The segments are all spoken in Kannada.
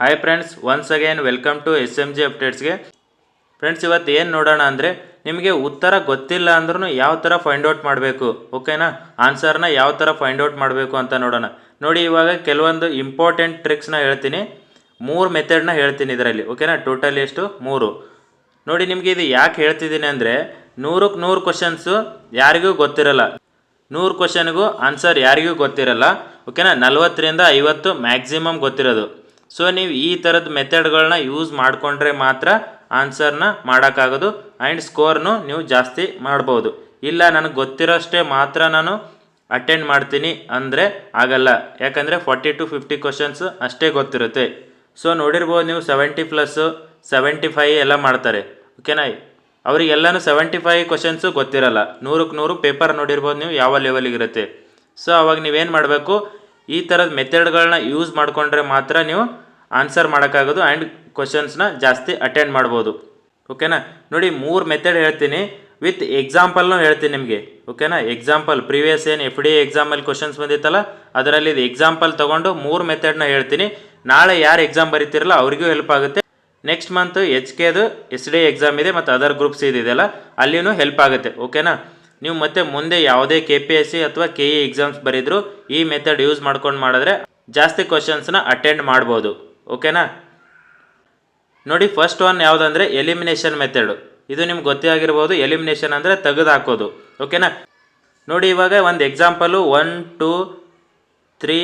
Hi friends once again welcome to S M G ಅಪ್ಡೇಟ್ಸ್ಗೆ friends ಇವತ್ತು ಏನು ನೋಡೋಣ ಅಂದರೆ ನಿಮಗೆ ಉತ್ತರ ಗೊತ್ತಿಲ್ಲ ಅಂದ್ರೂ ಯಾವ ಥರ ಫೈಂಡ್ ಔಟ್ ಮಾಡಬೇಕು ಓಕೆನಾ ಆನ್ಸರ್ನ ಯಾವ ಥರ ಫೈಂಡ್ ಔಟ್ ಮಾಡಬೇಕು ಅಂತ ನೋಡೋಣ. ನೋಡಿ, ಇವಾಗ ಕೆಲವೊಂದು ಇಂಪಾರ್ಟೆಂಟ್ ಟ್ರಿಕ್ಸ್ನ ಹೇಳ್ತೀನಿ. ಮೂರು ಮೆಥಡ್ನ ಹೇಳ್ತೀನಿ ಇದರಲ್ಲಿ ಓಕೆನಾ ಟೋಟಲ್ ಎಷ್ಟು? ಮೂರು. ನೋಡಿ, ನಿಮಗೆ ಇದು ಯಾಕೆ ಹೇಳ್ತಿದ್ದೀನಿ ಅಂದರೆ ನೂರಕ್ಕೆ ನೂರು ಕ್ವಶನ್ಸು ಯಾರಿಗೂ ಗೊತ್ತಿರಲ್ಲ. ನೂರು ಕ್ವಶನ್ಗೂ ಆನ್ಸರ್ ಯಾರಿಗೂ ಗೊತ್ತಿರಲ್ಲ ಓಕೆನಾ ನಲ್ವತ್ತರಿಂದ ಐವತ್ತು ಮ್ಯಾಕ್ಸಿಮಮ್ ಗೊತ್ತಿರೋದು. ಸೊ ನೀವು ಈ ಥರದ ಮೆಥಡ್ಗಳನ್ನ ಯೂಸ್ ಮಾಡಿಕೊಂಡ್ರೆ ಮಾತ್ರ ಆನ್ಸರ್ನ ಮಾಡೋಕ್ಕಾಗೋದು ಆ್ಯಂಡ್ ಸ್ಕೋರ್ನು ನೀವು ಜಾಸ್ತಿ ಮಾಡ್ಬೋದು. ಇಲ್ಲ, ನನಗೆ ಗೊತ್ತಿರೋಷ್ಟೇ ಮಾತ್ರ ನಾನು ಅಟೆಂಡ್ ಮಾಡ್ತೀನಿ ಅಂದರೆ ಆಗಲ್ಲ. ಯಾಕಂದರೆ ಫಾರ್ಟಿ ಟು ಫಿಫ್ಟಿ ಕ್ವಶನ್ಸ್ ಅಷ್ಟೇ ಗೊತ್ತಿರುತ್ತೆ. ಸೊ ನೋಡಿರ್ಬೋದು ನೀವು ಸೆವೆಂಟಿ ಪ್ಲಸ್ಸು ಸೆವೆಂಟಿ ಫೈ ಎಲ್ಲ ಮಾಡ್ತಾರೆ. ಓಕೆನಾ ಅವರಿಗೆಲ್ಲನೂ ಸೆವೆಂಟಿ ಫೈ ಕ್ವಶನ್ಸು ಗೊತ್ತಿರಲ್ಲ. ನೂರಕ್ಕೆ ನೂರು ಪೇಪರ್ ನೋಡಿರ್ಬೋದು ನೀವು ಯಾವ ಲೆವೆಲಿಗಿರುತ್ತೆ ಸೊ ಅವಾಗ ನೀವೇನು ಮಾಡಬೇಕು? ಈ ಥರದ ಮೆಥಡ್ಗಳನ್ನ ಯೂಸ್ ಮಾಡಿಕೊಂಡ್ರೆ ಮಾತ್ರ ನೀವು ಆನ್ಸರ್ ಮಾಡೋಕ್ಕಾಗೋದು ಆ್ಯಂಡ್ ಕ್ವಶನ್ಸ್ನ ಜಾಸ್ತಿ ಅಟೆಂಡ್ ಮಾಡ್ಬೋದು. ಓಕೆನಾ ನೋಡಿ, ಮೂರು ಮೆಥಡ್ ಹೇಳ್ತೀನಿ. ವಿತ್ ಎಕ್ಸಾಂಪಲ್ನೂ ಹೇಳ್ತೀನಿ ನಿಮಗೆ. ಓಕೆನಾ ಎಕ್ಸಾಂಪಲ್ ಪ್ರೀವಿಯಸ್ ಏನು ಎಫ್ ಡಿ ಎಕ್ಸಾಮಲ್ಲಿ ಕ್ವಶನ್ಸ್ ಬಂದಿತ್ತಲ್ಲ, ಅದರಲ್ಲಿ ಇದು ಎಕ್ಸಾಂಪಲ್ ತೊಗೊಂಡು ಮೂರು ಮೆಥಡ್ನ ಹೇಳ್ತೀನಿ. ನಾಳೆ ಯಾರು ಎಕ್ಸಾಮ್ ಬರೀತಿರಲ್ಲ, ಅವ್ರಿಗೂ ಹೆಲ್ಪ್ ಆಗುತ್ತೆ. ನೆಕ್ಸ್ಟ್ ಮಂತ್ ಎಚ್ ಕೆದು ಎಸ್ ಡಿ ಎಕ್ಸಾಮ್ ಇದೆ ಮತ್ತು ಅದರ್ ಗ್ರೂಪ್ಸ್ ಇದೆಯಲ್ಲ ಅಲ್ಲಿಯೂ ಹೆಲ್ಪ್ ಆಗುತ್ತೆ. ಓಕೆನಾ ನೀವು ಮತ್ತೆ ಮುಂದೆ ಯಾವುದೇ ಕೆ ಪಿ ಎಸ್ ಸಿ ಅಥವಾ ಕೆ ಇ ಎಕ್ಸಾಮ್ಸ್ ಬರೀದ್ರು, ಈ ಮೆಥಡ್ ಯೂಸ್ ಮಾಡ್ಕೊಂಡು ಮಾಡಿದ್ರೆ ಜಾಸ್ತಿ ಕ್ವಶನ್ಸ್ನ ಅಟೆಂಡ್ ಮಾಡ್ಬೋದು. ಓಕೆನಾ? ನೋಡಿ ಫಸ್ಟ್ ಒನ್ ಯಾವುದಂದ್ರೆ ಎಲಿಮಿನೇಷನ್ ಮೆಥಡ್ ಇದು ನಿಮ್ಗೆ ಗೊತ್ತೇ ಆಗಿರ್ಬೋದು ಎಲಿಮಿನೇಷನ್ ಅಂದರೆ ತೆಗೆದುಹಾಕೋದು. ಓಕೆನಾ? ನೋಡಿ, ಇವಾಗ ಒಂದು example one two three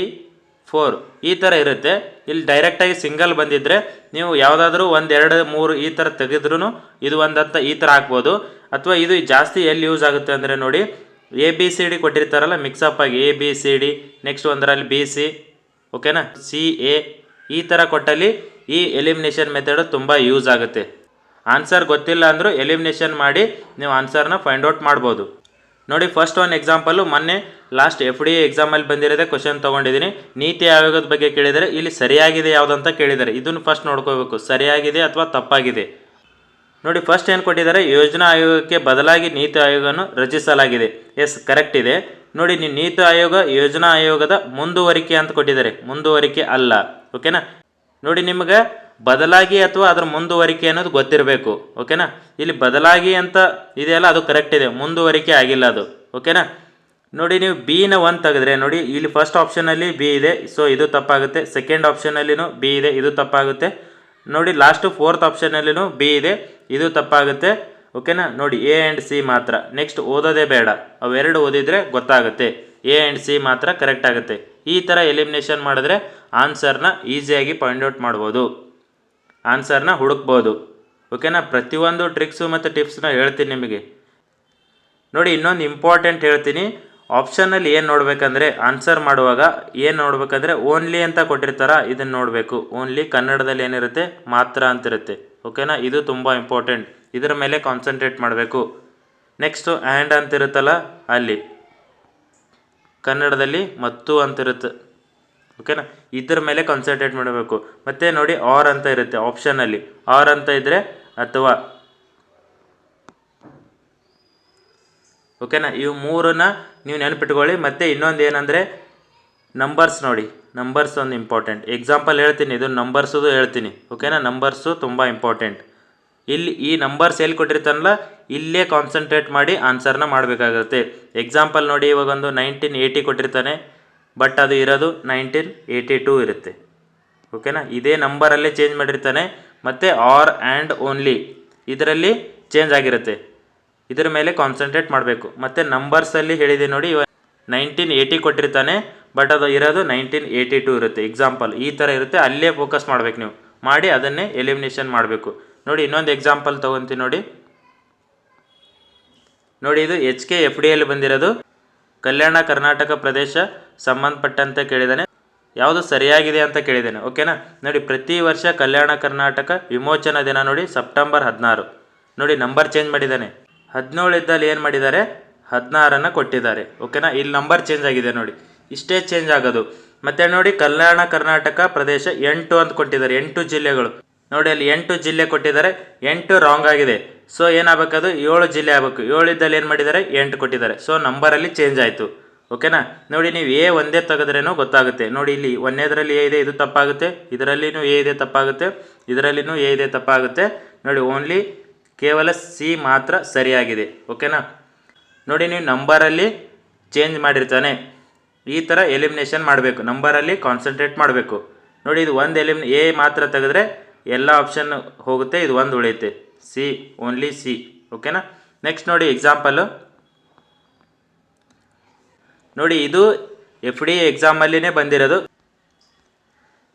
four ಈ ಥರ ಇರುತ್ತೆ. ಇಲ್ಲಿ ಡೈರೆಕ್ಟಾಗಿ ಸಿಂಗಲ್ ಬಂದಿದ್ದರೆ ನೀವು ಯಾವುದಾದ್ರೂ ಒಂದು, ಎರಡು, ಮೂರು ಈ ಥರ ತೆಗೆದ್ರೂ ಇದು ಒಂದು ಅಂತ ಈ ಥರ ಹಾಕ್ಬೋದು. ಅಥವಾ ಇದು ಜಾಸ್ತಿ ಎಲ್ಲಿ ಯೂಸ್ ಆಗುತ್ತೆ ಅಂದರೆ ನೋಡಿ ಎ ಬಿ ಸಿ ಡಿ ಕೊಟ್ಟಿರ್ತಾರಲ್ಲ ಮಿಕ್ಸಪ್ ಆಗಿ A B C D next ಒಂದರಲ್ಲಿ ಬಿ ಸಿ ಓಕೆನಾ? ಸಿ ಎ ಈ ಥರ ಕೊಟ್ಟಲ್ಲಿ ಈ ಎಲಿಮಿನೇಷನ್ ಮೆಥಡು ತುಂಬ ಯೂಸ್ ಆಗುತ್ತೆ. ಆನ್ಸರ್ ಗೊತ್ತಿಲ್ಲ ಅಂದರೂ ಎಲಿಮಿನೇಷನ್ ಮಾಡಿ ನೀವು ಆನ್ಸರ್ನ ಫೈಂಡ್ ಔಟ್ ಮಾಡ್ಬೋದು. ನೋಡಿ ಫಸ್ಟ್ ಒನ್ ಎಕ್ಸಾಂಪಲು ಮೊನ್ನೆ ಲಾಸ್ಟ್ ಎಫ್ ಡಿ ಎಕ್ಸಾಮಲ್ಲಿ ಬಂದಿರೋದೇ ಕ್ವಶನ್ ತೊಗೊಂಡಿದ್ದೀನಿ. ನೀತಿ ಆಯೋಗದ ಬಗ್ಗೆ ಕೇಳಿದರೆ ಇಲ್ಲಿ ಸರಿಯಾಗಿದೆ ಯಾವುದಂತ ಕೇಳಿದ್ದಾರೆ. ಇದನ್ನು ಫಸ್ಟ್ ನೋಡ್ಕೋಬೇಕು. ಸರಿಯಾಗಿದೆ ಅಥವಾ ತಪ್ಪಾಗಿದೆ? ನೋಡಿ ಫಸ್ಟ್ ಏನು ಕೊಟ್ಟಿದ್ದಾರೆ? ಯೋಜನಾ ಆಯೋಗಕ್ಕೆ ಬದಲಾಗಿ ನೀತಿ ಆಯೋಗವನ್ನು ರಚಿಸಲಾಗಿದೆ. ಎಸ್ ಕರೆಕ್ಟ್ ಇದೆ. ನೋಡಿ ನೀವು ನೀತಿ ಆಯೋಗ ಯೋಜನಾ ಆಯೋಗದ ಮುಂದುವರಿಕೆ ಅಂತ ಕೊಟ್ಟಿದ್ದಾರೆ. ಮುಂದುವರಿಕೆ ಅಲ್ಲ. ಓಕೆನಾ? ನೋಡಿ ನಿಮಗೆ ಬದಲಾಗಿ ಅಥವಾ ಅದರ ಮುಂದುವರಿಕೆ ಅನ್ನೋದು ಗೊತ್ತಿರಬೇಕು, ಓಕೆನಾ? ಇಲ್ಲಿ ಬದಲಾಗಿ ಅಂತ ಇದೆಯಲ್ಲ ಅದು ಕರೆಕ್ಟ್ ಇದೆ. ಮುಂದುವರಿಕೆ ಆಗಿಲ್ಲ ಅದು, ಓಕೆನಾ? ನೋಡಿ ನೀವು ಬಿನ ಒನ್ ತೆಗೆದ್ರೆ, ನೋಡಿ ಇಲ್ಲಿ ಫಸ್ಟ್ ಆಪ್ಷನಲ್ಲಿ ಬಿ ಇದೆ ಸೊ ಇದು ತಪ್ಪಾಗುತ್ತೆ. ಸೆಕೆಂಡ್ ಆಪ್ಷನಲ್ಲಿನೂ ಬಿ ಇದೆ, ಇದು ತಪ್ಪಾಗುತ್ತೆ. ನೋಡಿ ಲಾಸ್ಟ್ ಫೋರ್ತ್ ಆಪ್ಷನಲ್ಲಿನೂ ಬಿ ಇದೆ, ಇದು ತಪ್ಪಾಗುತ್ತೆ, ಓಕೆನಾ? ನೋಡಿ ಎ ಆ್ಯಂಡ್ ಸಿ ಮಾತ್ರ. ನೆಕ್ಸ್ಟ್ ಓದೋದೇ ಬೇಡ. ಅವೆರಡು ಓದಿದರೆ ಗೊತ್ತಾಗುತ್ತೆ. ಎ ಆ್ಯಂಡ್ ಸಿ ಮಾತ್ರ ಕರೆಕ್ಟ್ ಆಗುತ್ತೆ. ಈ ಥರ ಎಲಿಮಿನೇಷನ್ ಮಾಡಿದ್ರೆ ಆನ್ಸರ್ನ ಈಸಿಯಾಗಿ ಪಾಯಿಂಟ್ ಔಟ್ ಮಾಡ್ಬೋದು. ಆನ್ಸರ್ನ ಹುಡುಕ್ಬೋದು. ಓಕೆನಾ ಪ್ರತಿಯೊಂದು ಟ್ರಿಕ್ಸು ಮತ್ತು ಟಿಪ್ಸ್ನ ಹೇಳ್ತೀನಿ ನಿಮಗೆ. ನೋಡಿ, ಇನ್ನೊಂದು ಇಂಪಾರ್ಟೆಂಟ್ ಹೇಳ್ತೀನಿ. ಆಪ್ಷನಲ್ಲಿ ಏನು ನೋಡಬೇಕಂದ್ರೆ ಆನ್ಸರ್ ಮಾಡುವಾಗ ಏನು ನೋಡಬೇಕಂದ್ರೆ ಓನ್ಲಿ ಅಂತ ಕೊಟ್ಟಿರ್ತಾರ ಇದನ್ನು ನೋಡಬೇಕು. ಓನ್ಲಿ ಕನ್ನಡದಲ್ಲಿ ಏನಿರುತ್ತೆ, ಮಾತ್ರ ಅಂತಿರುತ್ತೆ. ಓಕೆನಾ ಇದು ತುಂಬ ಇಂಪಾರ್ಟೆಂಟ್ ಇದರ ಮೇಲೆ ಕಾನ್ಸಂಟ್ರೇಟ್ ಮಾಡಬೇಕು. ನೆಕ್ಸ್ಟು ಆ್ಯಂಡ್ ಅಂತಿರುತ್ತಲ್ಲ, ಅಲ್ಲಿ. ಕನ್ನಡದಲ್ಲಿ ಮತ್ತು ಅಂತಿರುತ್ತೆ ಓಕೆನಾ ಇದ್ರ ಮೇಲೆ ಕಾನ್ಸಂಟ್ರೇಟ್ ಮಾಡಬೇಕು. ಮತ್ತೆ ನೋಡಿ ಆರ್ ಅಂತ ಇರುತ್ತೆ ಆಪ್ಷನಲ್ಲಿ ಆರ್ ಅಂತ ಇದ್ದರೆ ಅಥವಾ ಓಕೆನಾ ಇವು ಮೂರನ್ನ ನೀವು ನೆನಪಿಟ್ಕೊಳ್ಳಿ. ಮತ್ತೆ ಇನ್ನೊಂದು ಏನಂದರೆ ನಂಬರ್ಸ್ ನೋಡಿ. ನಂಬರ್ಸ್ ಒಂದು ಇಂಪಾರ್ಟೆಂಟ್ ಎಕ್ಸಾಂಪಲ್ ಹೇಳ್ತೀನಿ. ಇದು ನಂಬರ್ಸದು ಹೇಳ್ತೀನಿ. ಓಕೆನಾ ನಂಬರ್ಸು ತುಂಬ ಇಂಪಾರ್ಟೆಂಟ್ ಇಲ್ಲಿ ಈ ನಂಬರ್ಸ್ ಎಲ್ಲಿ ಕೊಟ್ಟಿರ್ತಾನಲ್ಲ, ಇಲ್ಲೇ ಕಾನ್ಸಂಟ್ರೇಟ್ ಮಾಡಿ ಆನ್ಸರ್ನ ಮಾಡಬೇಕಾಗುತ್ತೆ. ಎಕ್ಸಾಂಪಲ್ ನೋಡಿ, ಇವಾಗ ಒಂದು ನೈನ್ಟೀನ್ ಏಯ್ಟಿ ಕೊಟ್ಟಿರ್ತಾನೆ ಬಟ್ ಅದು ಇರೋದು ನೈನ್ಟೀನ್ ಏಯ್ಟಿ ಟೂ ಇರುತ್ತೆ. ಓಕೆನಾ ಇದೇ ನಂಬರಲ್ಲೇ ಚೇಂಜ್ ಮಾಡಿರ್ತಾನೆ, ಮತ್ತು ಆರ್ ಆ್ಯಂಡ್ ಓನ್ಲಿ ಇದರಲ್ಲಿ ಚೇಂಜ್ ಆಗಿರುತ್ತೆ. ಇದರ ಮೇಲೆ ಕಾನ್ಸಂಟ್ರೇಟ್ ಮಾಡಬೇಕು. ಮತ್ತು ನಂಬರ್ಸಲ್ಲಿ ಹೇಳಿದೆ ನೋಡಿ, ಇವಾಗ ನೈನ್ಟೀನ್ ಏಯ್ಟಿ ಕೊಟ್ಟಿರ್ತಾನೆ ಬಟ್ ಅದು ಇರೋದು ನೈನ್ಟೀನ್ ಏಯ್ಟಿ ಟೂ ಇರುತ್ತೆ. ಎಕ್ಸಾಂಪಲ್ ಈ ಥರ ಇರುತ್ತೆ, ಅಲ್ಲೇ ಫೋಕಸ್ ಮಾಡಬೇಕು ನೀವು. ಮಾಡಿ ಅದನ್ನೇ ಎಲಿಮಿನೇಷನ್ ಮಾಡಬೇಕು. ನೋಡಿ, ಇನ್ನೊಂದು ಎಕ್ಸಾಂಪಲ್ ತೊಗೊತೀನಿ ನೋಡಿ. ನೋಡಿ, ಇದು ಎಚ್ ಕೆ ಎಫ್ ಡಿ ಎಲ್ಲಿ ಬಂದಿರೋದು. ಕಲ್ಯಾಣ ಕರ್ನಾಟಕ ಪ್ರದೇಶ ಸಂಬಂಧಪಟ್ಟಂತೆ ಕೇಳಿದ್ದಾನೆ ಯಾವುದು ಸರಿಯಾಗಿದೆ ಅಂತ ಕೇಳಿದ್ದೇನೆ ಓಕೆನಾ ನೋಡಿ, ಪ್ರತಿ ವರ್ಷ ಕಲ್ಯಾಣ ಕರ್ನಾಟಕ ವಿಮೋಚನಾ ದಿನ ನೋಡಿ ಸೆಪ್ಟೆಂಬರ್ ಹದಿನಾರು. ನೋಡಿ ನಂಬರ್ ಚೇಂಜ್ ಮಾಡಿದ್ದಾನೆ ಹದಿನೇಳು ಇದ್ದಲ್ಲಿ ಏನು ಮಾಡಿದ್ದಾರೆ ಹದಿನಾರನ್ನು ಕೊಟ್ಟಿದ್ದಾರೆ ಓಕೆನಾ ಇಲ್ಲಿ ನಂಬರ್ ಚೇಂಜ್ ಆಗಿದೆ ನೋಡಿ. ಇಷ್ಟೇ ಚೇಂಜ್ ಆಗೋದು. ಮತ್ತೆ ನೋಡಿ, ಕಲ್ಯಾಣ ಕರ್ನಾಟಕ ಪ್ರದೇಶ ಎಂಟು ಅಂತ ಕೊಟ್ಟಿದ್ದಾರೆ, ಎಂಟು ಜಿಲ್ಲೆಗಳು. ನೋಡಿ, ಅಲ್ಲಿ ಎಂಟು ಜಿಲ್ಲೆ ಕೊಟ್ಟಿದ್ದಾರೆ. ಎಂಟು ರಾಂಗ್ ಆಗಿದೆ. ಸೊ ಏನಾಗಬೇಕದು? ಏಳು ಜಿಲ್ಲೆ ಆಗಬೇಕು. ಏಳು ಇದ್ದಲ್ಲಿ ಏನು ಮಾಡಿದ್ದಾರೆ? ಎಂಟು ಕೊಟ್ಟಿದ್ದಾರೆ. ಸೊ ನಂಬರಲ್ಲಿ ಚೇಂಜ್ ಆಯಿತು. ಓಕೆನಾ ನೋಡಿ, ನೀವು ಎ ಒಂದೇ ತೆಗೆದ್ರೇನೋ ಗೊತ್ತಾಗುತ್ತೆ. ನೋಡಿ, ಇಲ್ಲಿ ಒಂದನೇದರಲ್ಲಿ ಎ ಇದೆ, ಇದು ತಪ್ಪಾಗುತ್ತೆ. ಇದರಲ್ಲಿನೂ ಎ ಇದೆ, ತಪ್ಪಾಗುತ್ತೆ. ಇದರಲ್ಲಿನೂ ಎ ಇದೆ, ತಪ್ಪಾಗುತ್ತೆ. ನೋಡಿ ಓನ್ಲಿ ಕೇವಲ ಸಿ ಮಾತ್ರ ಸರಿಯಾಗಿದೆ. ಓಕೆನಾ ನೋಡಿ, ನೀವು ನಂಬರಲ್ಲಿ ಚೇಂಜ್ ಮಾಡಿರ್ತಾನೆ. ಈ ಥರ ಎಲಿಮಿನೇಷನ್ ಮಾಡಬೇಕು. ನಂಬರಲ್ಲಿ ಕಾನ್ಸಂಟ್ರೇಟ್ ಮಾಡಬೇಕು. ನೋಡಿ, ಇದು ಒಂದು ಎಲಿಮಿನ್ ಎ ಮಾತ್ರ ತೆಗೆದ್ರೆ ಎಲ್ಲ ಆಪ್ಷನ್ ಹೋಗುತ್ತೆ, ಇದು ಒಂದು ಉಳಿಯುತ್ತೆ. ಸಿ ಓನ್ಲಿ ಸಿ ಓಕೆನಾ ನೆಕ್ಸ್ಟ್ ನೋಡಿ ಎಕ್ಸಾಂಪಲು ನೋಡಿ, ಇದು ಎಫ್ ಡಿ ಎಕ್ಸಾಮಲ್ಲಿನೇ ಬಂದಿರೋದು.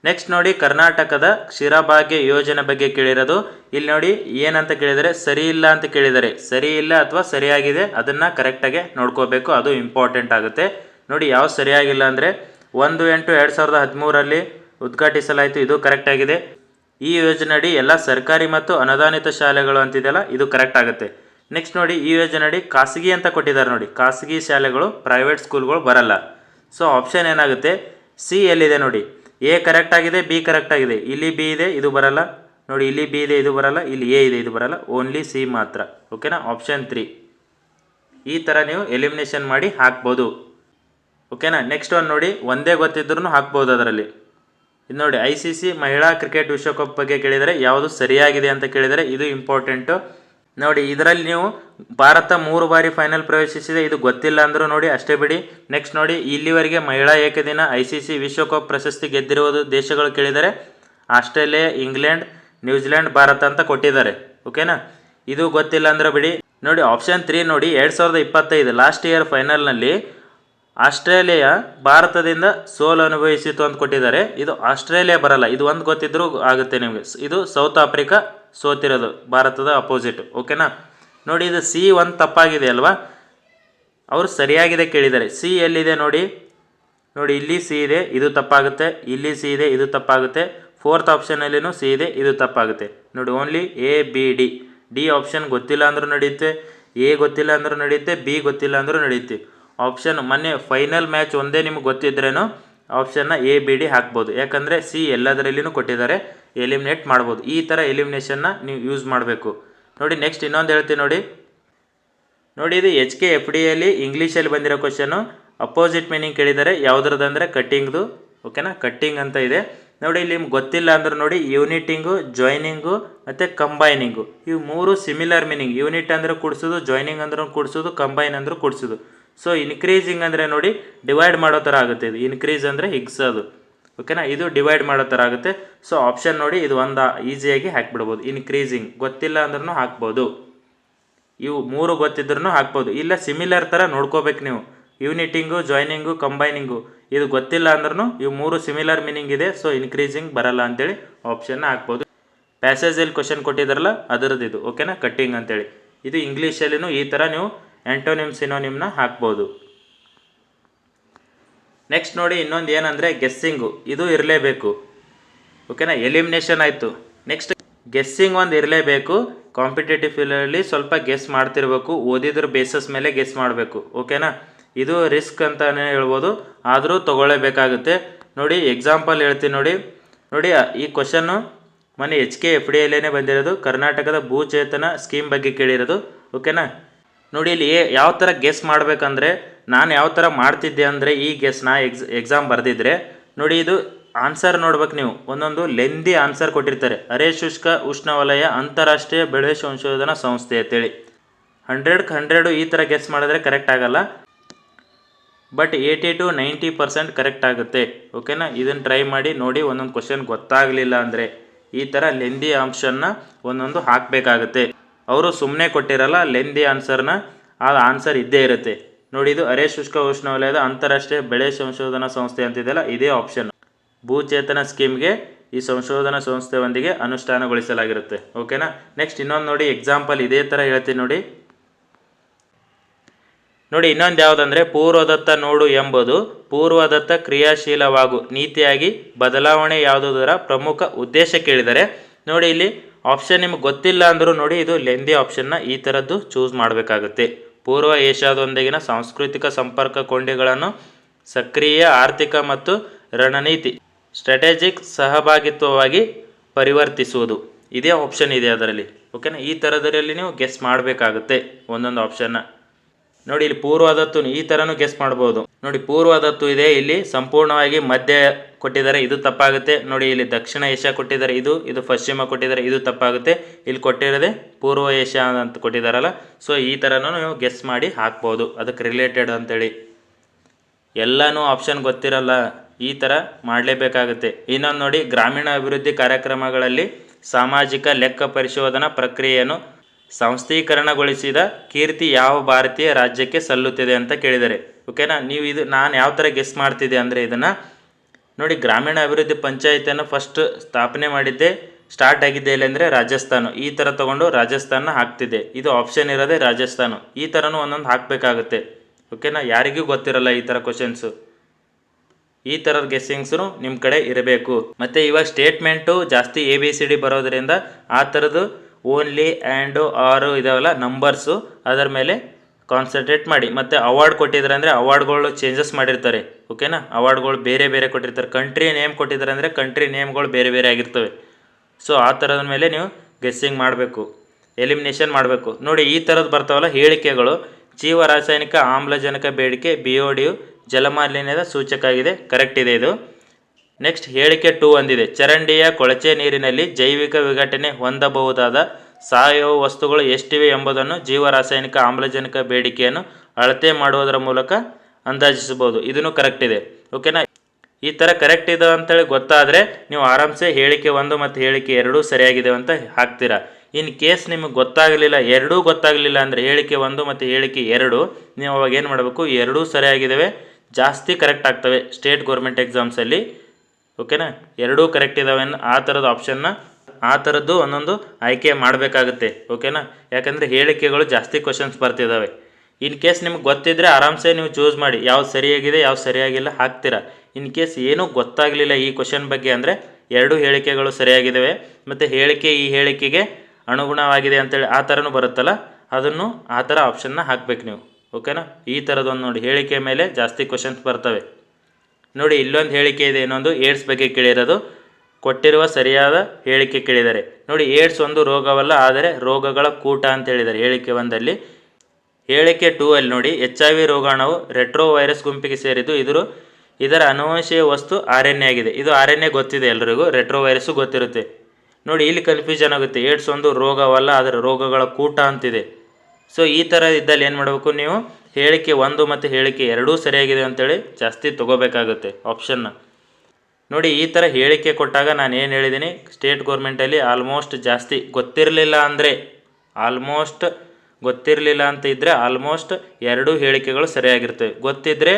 ನೆಕ್ಸ್ಟ್ ನೋಡಿ ಕರ್ನಾಟಕದ ಕ್ಷೀರಭಾಗ್ಯ ಯೋಜನೆ ಬಗ್ಗೆ ಕೇಳಿರೋದು. ಇಲ್ಲಿ ನೋಡಿ ಏನಂತ ಕೇಳಿದರೆ, ಸರಿ ಇಲ್ಲ ಅಂತ ಕೇಳಿದರೆ, ಸರಿ ಇಲ್ಲ ಅಥವಾ ಸರಿಯಾಗಿದೆ, ಅದನ್ನು ಕರೆಕ್ಟಾಗಿ ನೋಡ್ಕೋಬೇಕು, ಅದು ಇಂಪಾರ್ಟೆಂಟ್ ಆಗುತ್ತೆ. ನೋಡಿ, ಯಾವ ಸರಿಯಾಗಿಲ್ಲ ಅಂದರೆ, ಒಂದು ಎಂಟು ಎರಡು ಸಾವಿರದ ಹದಿಮೂರಲ್ಲಿ ಉದ್ಘಾಟಿಸಲಾಯಿತು, ಇದು ಕರೆಕ್ಟ್ ಆಗಿದೆ. ಈ ಯೋಜನೆಯಡಿ ಎಲ್ಲ ಸರ್ಕಾರಿ ಮತ್ತು ಅನುದಾನಿತ ಶಾಲೆಗಳು ಅಂತಿದೆಯಲ್ಲ, ಇದು ಕರೆಕ್ಟ್ ಆಗುತ್ತೆ. ನೆಕ್ಸ್ಟ್ ನೋಡಿ, ಈ ಯೋಜನೆಯಡಿ ಖಾಸಗಿ ಅಂತ ಕೊಟ್ಟಿದ್ದಾರೆ ನೋಡಿ. ಖಾಸಗಿ ಶಾಲೆಗಳು ಪ್ರೈವೇಟ್ ಸ್ಕೂಲ್ಗಳು ಬರಲ್ಲ. ಸೊ ಆಪ್ಷನ್ ಏನಾಗುತ್ತೆ? ಸಿ ಎಲ್ಲಿದೆ ನೋಡಿ. ಎ ಕರೆಕ್ಟ್ ಆಗಿದೆ ಬಿ ಕರೆಕ್ಟ್ ಆಗಿದೆ. ಇಲ್ಲಿ ಬಿ ಇದೆ, ಇದು ಬರಲ್ಲ. ನೋಡಿ, ಇಲ್ಲಿ ಬಿ ಇದೆ, ಇದು ಬರಲ್ಲ. ಇಲ್ಲಿ ಎ ಇದೆ, ಇದು ಬರಲ್ಲ. ಓನ್ಲಿ ಸಿ ಮಾತ್ರ. ಓಕೆನಾ ಆಪ್ಷನ್ ತ್ರೀ ಈ ಥರ ನೀವು ಎಲಿಮಿನೇಷನ್ ಮಾಡಿ ಹಾಕ್ಬೋದು. ಓಕೆನಾ ನೆಕ್ಸ್ಟ್ ಒಂದು ನೋಡಿ, ಒಂದೇ ಗೊತ್ತಿದ್ರೂ ಹಾಕ್ಬೋದು ಅದರಲ್ಲಿ. ಇದು ನೋಡಿ, ಐ ಸಿ ಸಿ ಮಹಿಳಾ ಕ್ರಿಕೆಟ್ ವಿಶ್ವಕಪ್ ಬಗ್ಗೆ ಕೇಳಿದರೆ ಯಾವುದು ಸರಿಯಾಗಿದೆ ಅಂತ ಕೇಳಿದರೆ ಇದು ಇಂಪಾರ್ಟೆಂಟು. ನೋಡಿ, ಇದರಲ್ಲಿ ನೀವು ಭಾರತ ಮೂರು ಬಾರಿ ಫೈನಲ್ ಪ್ರವೇಶಿಸಿದೆ, ಇದು ಗೊತ್ತಿಲ್ಲ ಅಂದರೂ ನೋಡಿ, ಅಷ್ಟೇ ಬಿಡಿ. ನೆಕ್ಸ್ಟ್ ನೋಡಿ, ಇಲ್ಲಿವರೆಗೆ ಮಹಿಳಾ ಏಕದಿನ ಐ ಸಿ ಸಿ ವಿಶ್ವಕಪ್ ಪ್ರಶಸ್ತಿ ಗೆದ್ದಿರುವುದು ದೇಶಗಳು ಕೇಳಿದರೆ ಆಸ್ಟ್ರೇಲಿಯಾ, ಇಂಗ್ಲೆಂಡ್, ನ್ಯೂಜಿಲೆಂಡ್, ಭಾರತ ಅಂತ ಕೊಟ್ಟಿದ್ದಾರೆ. ಓಕೆನಾ? ಇದು ಗೊತ್ತಿಲ್ಲ ಅಂದ್ರೆ ಬಿಡಿ. ನೋಡಿ, ಆಪ್ಷನ್ ತ್ರೀ ನೋಡಿ, ಎರಡು ಸಾವಿರದ ಇಪ್ಪತ್ತೈದು ಲಾಸ್ಟ್ ಇಯರ್ ಫೈನಲ್ನಲ್ಲಿ ಆಸ್ಟ್ರೇಲಿಯಾ ಭಾರತದಿಂದ ಸೋಲು ಅನುಭವಿಸಿತು ಅಂತ ಕೊಟ್ಟಿದ್ದಾರೆ. ಇದು ಆಸ್ಟ್ರೇಲಿಯಾ ಬರಲ್ಲ. ಇದು ಒಂದು ಗೊತ್ತಿದ್ರೂ ಆಗುತ್ತೆ ನಿಮಗೆ. ಇದು ಸೌತ್ ಆಫ್ರಿಕಾ ಸೋತಿರೋದು, ಭಾರತದ ಅಪೋಸಿಟ್ ಓಕೆನಾ ನೋಡಿ, ಇದು ಸಿ ಒಂದು ತಪ್ಪಾಗಿದೆ ಅಲ್ವಾ? ಅವರು ಸರಿಯಾಗಿದೆ ಕೇಳಿದ್ದಾರೆ. ಸಿ ಎಲ್ಲಿದೆ ನೋಡಿ? ನೋಡಿ, ಇಲ್ಲಿ ಸಿ ಇದೆ, ಇದು ತಪ್ಪಾಗುತ್ತೆ. ಇಲ್ಲಿ ಸಿ ಇದೆ, ಇದು ತಪ್ಪಾಗುತ್ತೆ. ಫೋರ್ತ್ ಆಪ್ಷನಲ್ಲಿನೂ ಸಿ ಇದೆ, ಇದು ತಪ್ಪಾಗುತ್ತೆ. ನೋಡಿ only A B D D option ಗೊತ್ತಿಲ್ಲ ಅಂದರೂ ನಡೆಯುತ್ತೆ ಎ ಗೊತ್ತಿಲ್ಲ ಅಂದರೂ ನಡೆಯುತ್ತೆ ಬಿ ಗೊತ್ತಿಲ್ಲ ಅಂದರೂ ನಡೆಯುತ್ತೆ. ಆಪ್ಷನ್ ಮೊನ್ನೆ ಫೈನಲ್ ಮ್ಯಾಚ್ ಒಂದೇ ನಿಮ್ಗೆ ಗೊತ್ತಿದ್ರೇನು ಆಪ್ಷನ್ನ ಎ, ಬಿ, ಡಿ ಹಾಕ್ಬೋದು. ಯಾಕಂದರೆ ಸಿ ಎಲ್ಲದರಲ್ಲಿನೂ ಕೊಟ್ಟಿದ್ದಾರೆ. ಎಲಿಮಿನೇಟ್ ಮಾಡ್ಬೋದು. ಈ ಥರ ಎಲಿಮಿನೇಷನ್ನ ನೀವು ಯೂಸ್ ಮಾಡಬೇಕು. ನೋಡಿ ನೆಕ್ಸ್ಟ್ ಇನ್ನೊಂದು ಹೇಳ್ತೀನಿ ನೋಡಿ. ನೋಡಿ, ಇದು ಎಚ್ ಕೆ ಎಫ್ ಡಿಯಲ್ಲಿ ಇಂಗ್ಲೀಷಲ್ಲಿ ಬಂದಿರೋ ಕ್ವಶನು ಅಪೋಸಿಟ್ ಮೀನಿಂಗ್ ಕೇಳಿದ್ದಾರೆ. ಯಾವುದ್ರದ್ದು ಕಟ್ಟಿಂಗ್ದು ಓಕೆನಾ ಕಟ್ಟಿಂಗ್ ಅಂತ ಇದೆ. ನೋಡಿ, ಇಲ್ಲಿ ನಿಮ್ಗೆ ಗೊತ್ತಿಲ್ಲ ಅಂದ್ರೆ ನೋಡಿ ಯೂನಿಟಿಂಗು ಜಾಯ್ನಿಂಗು ಮತ್ತು ಕಂಬೈನಿಂಗು ಇವು ಮೂರು ಸಿಮಿಲರ್ ಮೀನಿಂಗ್ ಯೂನಿಟ್ ಅಂದ್ರೆ ಕೂಡಿಸೋದು ಜಾಯ್ನಿಂಗ್ ಅಂದ್ರೂ ಕೂಡಿಸೋದು ಕಂಬೈನ್ ಅಂದರೂ ಕೂಡಿಸೋದು. ಸೊ ಇನ್ಕ್ರೀಸಿಂಗ್ ಅಂದರೆ ನೋಡಿ ಡಿವೈಡ್ ಮಾಡೋ ಥರ ಆಗುತ್ತೆ ಇದು. ಇನ್ಕ್ರೀಸ್ ಅಂದರೆ ಹಿಗ್ಸೋದು. ಓಕೆನಾ ಇದು ಡಿವೈಡ್ ಮಾಡೋ ಥರ ಆಗುತ್ತೆ. ಸೊ ಆಪ್ಷನ್ ನೋಡಿ ಇದು ಒಂದು ಈಸಿಯಾಗಿ ಹಾಕ್ಬಿಡ್ಬೋದು. ಇನ್ಕ್ರೀಸಿಂಗ್ ಗೊತ್ತಿಲ್ಲ ಅಂದ್ರೂ ಹಾಕ್ಬೋದು. ಇವು ಮೂರು ಗೊತ್ತಿದ್ರೂ ಹಾಕ್ಬೋದು. ಇಲ್ಲ ಸಿಮಿಲರ್ ಥರ ನೋಡ್ಕೋಬೇಕು ನೀವು. ಯೂನಿಟಿಂಗು ಜಾಯ್ನಿಂಗು ಕಂಬೈನಿಂಗು ಇದು ಗೊತ್ತಿಲ್ಲ ಅಂದ್ರೂ ಇವು ಮೂರು ಸಿಮಿಲರ್ ಮೀನಿಂಗ್ ಇದೆ. ಸೊ ಇನ್ಕ್ರೀಸಿಂಗ್ ಬರಲ್ಲ ಅಂತೇಳಿ ಆಪ್ಷನ್ನ ಹಾಕ್ಬೋದು. ಪ್ಯಾಸೇಜಲ್ಲಿ ಕ್ವಶನ್ ಕೊಟ್ಟಿದ್ದಾರಲ್ಲ ಅದರದ್ದು ಇದು ಓಕೆನಾ ಕಟ್ಟಿಂಗ್ ಅಂತೇಳಿ. ಇದು ಇಂಗ್ಲೀಷಲ್ಲಿನೂ ಈ ಥರ ನೀವು ಆ್ಯಂಟೋನಿಮ್ ಸಿನೋನಿಮ್ನ ಹಾಕ್ಬೋದು. ನೆಕ್ಸ್ಟ್ ನೋಡಿ ಇನ್ನೊಂದು ಏನಂದರೆ ಗೆಸ್ಸಿಂಗು ಇದು ಇರಲೇಬೇಕು. ಓಕೆನಾ ಎಲಿಮಿನೇಷನ್ ಆಯಿತು. ನೆಕ್ಸ್ಟ್ ಗೆಸ್ಸಿಂಗ್ ಒಂದು ಇರಲೇಬೇಕು. ಕಾಂಪಿಟೇಟಿವ್ ಫೀಲ್ಡಲ್ಲಿ ಸ್ವಲ್ಪ ಗೆಸ್ ಮಾಡ್ತಿರ್ಬೇಕು. ಓದಿದ್ರ ಬೇಸಸ್ ಮೇಲೆ ಗೆಸ್ ಮಾಡಬೇಕು. ಓಕೆನಾ ಇದು ರಿಸ್ಕ್ ಅಂತಲೇ ಹೇಳ್ಬೋದು. ಆದರೂ ತೊಗೊಳ್ಳೇಬೇಕಾಗುತ್ತೆ. ನೋಡಿ ಎಕ್ಸಾಂಪಲ್ ಹೇಳ್ತೀನಿ ನೋಡಿ. ನೋಡಿ, ಈ ಕ್ವಶನ್ನು ಮೊನ್ನೆ ಎಚ್ ಕೆ ಎಫ್ ಡಿ ಎಲ್ಲೇ ಬಂದಿರೋದು. ಕರ್ನಾಟಕದ ಭೂಚೇತನ ಸ್ಕೀಮ್ ಬಗ್ಗೆ ಕೇಳಿರೋದು. ಓಕೆನಾ ನೋಡಿ ಇಲ್ಲಿ ಯಾವ ಥರ ಗೆಸ್ ಮಾಡಬೇಕಂದ್ರೆ ನಾನು ಯಾವ ಥರ ಮಾಡ್ತಿದ್ದೆ ಅಂದರೆ ಈ ಗೆಸ್ನ ಎಕ್ಸ್ ಎಕ್ಸಾಮ್ ಬರೆದಿದ್ರೆ, ನೋಡಿ ಇದು ಆನ್ಸರ್ ನೋಡ್ಬೇಕು ನೀವು. ಒಂದೊಂದು ಲೆಂದಿ ಆನ್ಸರ್ ಕೊಟ್ಟಿರ್ತಾರೆ. ಅರೆ ಶುಷ್ಕ ಉಷ್ಣವಲಯ ಅಂತಾರಾಷ್ಟ್ರೀಯ ಬೆಳೆ ಸಂಶೋಧನಾ ಸಂಸ್ಥೆ ಅಂತೇಳಿ. ಹಂಡ್ರೆಡ್ಗೆ ಹಂಡ್ರೆಡು ಈ ಥರ ಗೆಸ್ ಮಾಡಿದ್ರೆ ಕರೆಕ್ಟ್ ಆಗಲ್ಲ. But eighty to ninety percent correct ಆಗುತ್ತೆ. ಓಕೆನಾ ಇದನ್ನು ಟ್ರೈ ಮಾಡಿ ನೋಡಿ ಒಂದೊಂದು ಕ್ವಶನ್ ಗೊತ್ತಾಗಲಿಲ್ಲ ಅಂದರೆ ಈ ಥರ ಲೆಂದಿ ಆಪ್ಷನ್ನ ಒಂದೊಂದು ಹಾಕಬೇಕಾಗುತ್ತೆ. ಅವರು ಸುಮ್ಮನೆ ಕೊಟ್ಟಿರಲ್ಲ, ಲೆಂದಿ ಆನ್ಸರ್ನ ಆ ಆನ್ಸರ್ ಇದ್ದೇ ಇರುತ್ತೆ. ನೋಡಿ, ಇದು ಅರೆ ಶುಷ್ಕ ಉಷ್ಣವಲಯದ ಅಂತಾರಾಷ್ಟ್ರೀಯ ಬೆಳೆ ಸಂಶೋಧನಾ ಸಂಸ್ಥೆ ಅಂತಿದೆಯಲ್ಲ, ಇದೇ ಆಪ್ಷನ್ ಭೂಚೇತನ ಸ್ಕೀಮ್ಗೆ ಈ ಸಂಶೋಧನಾ ಸಂಸ್ಥೆಯೊಂದಿಗೆ ಅನುಷ್ಠಾನಗೊಳಿಸಲಾಗಿರುತ್ತೆ. ಓಕೆನಾ ನೆಕ್ಸ್ಟ್ ಇನ್ನೊಂದು ನೋಡಿ ಎಕ್ಸಾಂಪಲ್ ಇದೇ ಥರ ಹೇಳ್ತೀನಿ ನೋಡಿ. ನೋಡಿ, ಇನ್ನೊಂದು ಯಾವುದಂದ್ರೆ, ಪೂರ್ವದತ್ತ ನೋಡು ಎಂಬುದು ಪೂರ್ವದತ್ತ ಕ್ರಿಯಾಶೀಲವಾಗು, ನೀತಿಯಾಗಿ ಬದಲಾವಣೆ ಯಾವುದರ ಪ್ರಮುಖ ಉದ್ದೇಶ ಕೇಳಿದರೆ, ನೋಡಿ ಇಲ್ಲಿ ಆಪ್ಷನ್ ನಿಮ್ಗೆ ಗೊತ್ತಿಲ್ಲ ಅಂದರೂ ನೋಡಿ, ಇದು ಲೆಂದಿ ಆಪ್ಷನ್ನ ಈ ಥರದ್ದು ಚೂಸ್ ಮಾಡಬೇಕಾಗುತ್ತೆ. ಪೂರ್ವ ಏಷ್ಯಾದೊಂದಿಗಿನ ಸಾಂಸ್ಕೃತಿಕ ಸಂಪರ್ಕ ಕೊಂಡಿಗಳನ್ನು ಸಕ್ರಿಯ ಆರ್ಥಿಕ ಮತ್ತು ರಣನೀತಿ ಸ್ಟ್ರಾಟಜಿಕ್ ಸಹಭಾಗಿತ್ವವಾಗಿ ಪರಿವರ್ತಿಸುವುದು. ಇದೇ ಆಪ್ಷನ್ ಇದೆ ಅದರಲ್ಲಿ. ಓಕೆನಾ ಈ ಥರದರಲ್ಲಿ ನೀವು ಗೆಸ್ ಮಾಡಬೇಕಾಗುತ್ತೆ ಒಂದೊಂದು ಆಪ್ಷನ್ನ ನೋಡಿ, ಇಲ್ಲಿ ಪೂರ್ವದತ್ತು ಈ ಥರನೂ ಗೆಸ್ ಮಾಡ್ಬೋದು. ನೋಡಿ, ಪೂರ್ವದತ್ತು ಇದೆ, ಇಲ್ಲಿ ಸಂಪೂರ್ಣವಾಗಿ ಮಧ್ಯ ಕೊಟ್ಟಿದ್ದಾರೆ, ಇದು ತಪ್ಪಾಗುತ್ತೆ. ನೋಡಿ, ಇಲ್ಲಿ ದಕ್ಷಿಣ ಏಷ್ಯಾ ಕೊಟ್ಟಿದ್ದಾರೆ, ಇದು ಇದು ಪಶ್ಚಿಮ ಕೊಟ್ಟಿದ್ದಾರೆ, ಇದು ತಪ್ಪಾಗುತ್ತೆ. ಇಲ್ಲಿ ಕೊಟ್ಟಿರೋದೇ ಪೂರ್ವ ಏಷ್ಯಾ ಅಂತ ಕೊಟ್ಟಿದ್ದಾರಲ್ಲ. ಸೊ ಈ ಥರನೂ ನೀವು ಗೆಸ್ ಮಾಡಿ ಹಾಕ್ಬೋದು. ಅದಕ್ಕೆ ರಿಲೇಟೆಡ್ ಅಂತೇಳಿ. ಎಲ್ಲನೂ ಆಪ್ಷನ್ ಗೊತ್ತಿರಲ್ಲ. ಈ ಥರ ಮಾಡಲೇಬೇಕಾಗುತ್ತೆ. ಇನ್ನೊಂದು ನೋಡಿ ಗ್ರಾಮೀಣ ಅಭಿವೃದ್ಧಿ ಕಾರ್ಯಕ್ರಮಗಳಲ್ಲಿ ಸಾಮಾಜಿಕ ಲೆಕ್ಕ ಪರಿಶೋಧನಾ ಪ್ರಕ್ರಿಯೆಯನ್ನು ಸಂಸ್ಥೀಕರಣಗೊಳಿಸಿದ ಕೀರ್ತಿ ಯಾವ ಭಾರತೀಯ ರಾಜ್ಯಕ್ಕೆ ಸಲ್ಲುತ್ತಿದೆ ಅಂತ ಕೇಳಿದ್ದಾರೆ. ಓಕೆನಾ ನೀವು ಇದು, ನಾನು ಯಾವ ಥರ ಗೆಸ್ ಮಾಡ್ತಿದ್ದೆ ಅಂದರೆ ಇದನ್ನು ನೋಡಿ, ಗ್ರಾಮೀಣ ಅಭಿವೃದ್ಧಿ ಪಂಚಾಯತಿಯನ್ನು ಫಸ್ಟ್ ಸ್ಥಾಪನೆ ಮಾಡಿದ್ದೆ ಸ್ಟಾರ್ಟ್ ಆಗಿದ್ದೆ ಇಲ್ಲಂದರೆ ರಾಜಸ್ಥಾನ. ಈ ಥರ ತೊಗೊಂಡು ರಾಜಸ್ಥಾನ ಹಾಕ್ತಿದ್ದೆ. ಇದು ಆಪ್ಷನ್ ಇರೋದೇ ರಾಜಸ್ಥಾನ. ಈ ಥರನೂ ಒಂದೊಂದು ಹಾಕಬೇಕಾಗುತ್ತೆ. ಓಕೆನಾ ಯಾರಿಗೂ ಗೊತ್ತಿರಲ್ಲ ಈ ಥರ ಕ್ವಶನ್ಸು ಈ ಥರದ ಗೆಸ್ಸಿಂಗ್ಸು ನಿಮ್ಮ ಕಡೆ ಇರಬೇಕು. ಮತ್ತು ಇವಾಗ ಸ್ಟೇಟ್ಮೆಂಟು ಜಾಸ್ತಿ ಎ ಬಿ ಸಿ ಡಿ ಬರೋದ್ರಿಂದ ಆ ಥರದ್ದು ಓನ್ಲಿ ಆ್ಯಂಡು ಆರು ಇದಾವಲ್ಲ ನಂಬರ್ಸು ಅದರ ಮೇಲೆ ಕಾನ್ಸಂಟ್ರೇಟ್ ಮಾಡಿ, ಮತ್ತು ಅವಾರ್ಡ್ ಕೊಟ್ಟಿದ್ದಾರೆ ಅಂದರೆ ಅವಾರ್ಡ್ಗಳು ಚೇಂಜಸ್ ಮಾಡಿರ್ತಾರೆ ಓಕೆನಾ ಅವಾರ್ಡ್ಗಳು ಬೇರೆ ಬೇರೆ ಕೊಟ್ಟಿರ್ತಾರೆ. ಕಂಟ್ರಿ ನೇಮ್ ಕೊಟ್ಟಿದ್ದಾರೆ ಅಂದರೆ ಕಂಟ್ರಿ ನೇಮ್ಗಳು ಬೇರೆ ಬೇರೆ ಆಗಿರ್ತವೆ. ಸೊ ಆ ಥರದ ಮೇಲೆ ನೀವು ಗೆಸ್ಸಿಂಗ್ ಮಾಡಬೇಕು ಎಲಿಮಿನೇಷನ್ ಮಾಡಬೇಕು. ನೋಡಿ, ಈ ಥರದ್ದು ಬರ್ತಾವಲ್ಲ ಹೇಳಿಕೆಗಳು. ಜೀವ ರಾಸಾಯನಿಕ ಆಮ್ಲಜನಕ ಬೇಡಿಕೆ ಬಿ ಒ ಡಿಯು ಜಲಮಾಲಿನ್ಯದ ಸೂಚಕ ಆಗಿದೆ. ಕರೆಕ್ಟ್ ಇದೆ ಇದು. ನೆಕ್ಸ್ಟ್ ಹೇಳಿಕೆ ಟೂ ಅಂದಿದೆ ಚರಂಡಿಯ ಕೊಳಚೆ ನೀರಿನಲ್ಲಿ ಜೈವಿಕ ವಿಘಟನೆ ಹೊಂದಬಹುದಾದ ಸಾವಯವ ವಸ್ತುಗಳು ಎಷ್ಟಿವೆ ಎಂಬುದನ್ನು ಜೀವರಾಸಾಯನಿಕ ಆಮ್ಲಜನಕ ಬೇಡಿಕೆಯನ್ನು ಅಳತೆ ಮಾಡುವುದರ ಮೂಲಕ ಅಂದಾಜಿಸಬಹುದು. ಇದನ್ನು ಕರೆಕ್ಟ್ ಇದೆ. ಓಕೆನಾ ಈ ಥರ ಕರೆಕ್ಟ್ ಇದೆ ಅಂತೇಳಿ ಗೊತ್ತಾದರೆ ನೀವು ಆರಾಮ್ಸೆ ಹೇಳಿಕೆ ಒಂದು ಮತ್ತು ಹೇಳಿಕೆ ಎರಡೂ ಸರಿಯಾಗಿದೆ ಅಂತ ಹಾಕ್ತೀರಾ. ಇನ್ ಕೇಸ್ ನಿಮಗೆ ಗೊತ್ತಾಗಲಿಲ್ಲ, ಎರಡೂ ಗೊತ್ತಾಗಲಿಲ್ಲ ಅಂದರೆ ಹೇಳಿಕೆ ಒಂದು ಮತ್ತು ಹೇಳಿಕೆ ಎರಡು, ನೀವು ಅವಾಗ ಏನು ಮಾಡಬೇಕು? ಎರಡೂ ಸರಿಯಾಗಿದ್ದಾವೆ ಜಾಸ್ತಿ ಕರೆಕ್ಟ್ ಆಗ್ತವೆ. ಸ್ಟೇಟ್ ಗೌರ್ಮೆಂಟ್ ಎಕ್ಸಾಮ್ಸಲ್ಲಿ ಓಕೆನಾ ಎರಡೂ ಕರೆಕ್ಟ್ ಇದ್ದಾವೆ ಆ ಥರದ ಆಪ್ಷನ್ನ ಆ ಥರದ್ದು ಒಂದೊಂದು ಆಯ್ಕೆ ಮಾಡಬೇಕಾಗುತ್ತೆ ಓಕೆನಾ ಯಾಕಂದರೆ ಹೇಳಿಕೆಗಳು ಜಾಸ್ತಿ ಕ್ವಶನ್ಸ್ ಬರ್ತಿದ್ದಾವೆ ಇನ್ ಕೇಸ್ ನಿಮ್ಗೆ ಗೊತ್ತಿದ್ದರೆ ಆರಾಮ್ಸೆ ನೀವು ಚೂಸ್ ಮಾಡಿ, ಯಾವ್ದು ಸರಿಯಾಗಿದೆ, ಯಾವ್ದು ಸರಿಯಾಗಿಲ್ಲ ಹಾಕ್ತೀರಾ. ಇನ್ ಕೇಸ್ ಏನೂ ಗೊತ್ತಾಗಲಿಲ್ಲ ಈ ಕ್ವಶನ್ ಬಗ್ಗೆ ಅಂದರೆ ಎರಡೂ ಹೇಳಿಕೆಗಳು ಸರಿಯಾಗಿದ್ದಾವೆ ಮತ್ತು ಹೇಳಿಕೆ ಈ ಹೇಳಿಕೆಗೆ ಅನುಗುಣವಾಗಿದೆ ಅಂತೇಳಿ ಆ ಥರನೂ ಬರುತ್ತಲ್ಲ, ಅದನ್ನು ಆ ಥರ ಆಪ್ಷನ್ನ ಹಾಕ್ಬೇಕು ನೀವು ಓಕೆನಾ ಈ ಥರದೊಂದು ನೋಡಿ, ಹೇಳಿಕೆ ಮೇಲೆ ಜಾಸ್ತಿ ಕ್ವಶನ್ಸ್ ಬರ್ತವೆ. ನೋಡಿ, ಇಲ್ಲೊಂದು ಹೇಳಿಕೆ ಇದೆ, ಇನ್ನೊಂದು ಏಡ್ಸ್ ಬಗ್ಗೆ ಕೇಳಿರೋದು. ಕೊಟ್ಟಿರುವ ಸರಿಯಾದ ಹೇಳಿಕೆ ಕೇಳಿದ್ದಾರೆ ನೋಡಿ, ಏಡ್ಸ್ ಒಂದು ರೋಗವಲ್ಲ, ಆದರೆ ರೋಗಗಳ ಕೂಟ ಅಂತ ಹೇಳಿದ್ದಾರೆ. ಹೇಳಿಕೆ ಒಂದಲ್ಲಿ. ಹೇಳಿಕೆ ಟೂ ಅಲ್ಲಿ ನೋಡಿ, ಎಚ್ ಐ ವಿ ರೋಗಾಣವು ರೆಟ್ರೋ ವೈರಸ್ ಗುಂಪಿಗೆ ಸೇರಿದ್ದು ಇದರ ಇದರ ಅನುವಂಶೀಯ ವಸ್ತು ಆರ್ ಎನ್ ಎ ಆಗಿದೆ. ಇದು ಆರ್ ಎನ್ ಎ ಗೊತ್ತಿದೆ ಎಲ್ಲರಿಗೂ ರೆಟ್ರೋ ವೈರಸ್ಸು ಗೊತ್ತಿರುತ್ತೆ. ನೋಡಿ, ಇಲ್ಲಿ ಕನ್ಫ್ಯೂಷನ್ ಆಗುತ್ತೆ. ಏಡ್ಸ್ ಒಂದು ರೋಗವಲ್ಲ ಅದರ ರೋಗಗಳ ಕೂಟ ಅಂತಿದೆ. ಸೊ ಈ ಥರ ಇದ್ದಲ್ಲಿ ಏನು ಮಾಡಬೇಕು ನೀವು? ಹೇಳಿಕೆ ಒಂದು ಮತ್ತು ಹೇಳಿಕೆ ಎರಡೂ ಸರಿಯಾಗಿದೆ ಅಂತೇಳಿ ಜಾಸ್ತಿ ತೊಗೋಬೇಕಾಗುತ್ತೆ ಆಪ್ಷನ್ನ ನೋಡಿ, ಈ ಥರ ಹೇಳಿಕೆ ಕೊಟ್ಟಾಗ ನಾನು ಏನು ಹೇಳಿದ್ದೀನಿ ಸ್ಟೇಟ್ ಗೌರ್ಮೆಂಟಲ್ಲಿ ಆಲ್ಮೋಸ್ಟ್ ಜಾಸ್ತಿ ಗೊತ್ತಿರಲಿಲ್ಲ ಅಂದರೆ ಆಲ್ಮೋಸ್ಟ್ ಗೊತ್ತಿರಲಿಲ್ಲ ಅಂತ ಇದ್ದರೆ ಆಲ್ಮೋಸ್ಟ್ ಎರಡೂ ಹೇಳಿಕೆಗಳು ಸರಿಯಾಗಿರ್ತವೆ. ಗೊತ್ತಿದ್ದರೆ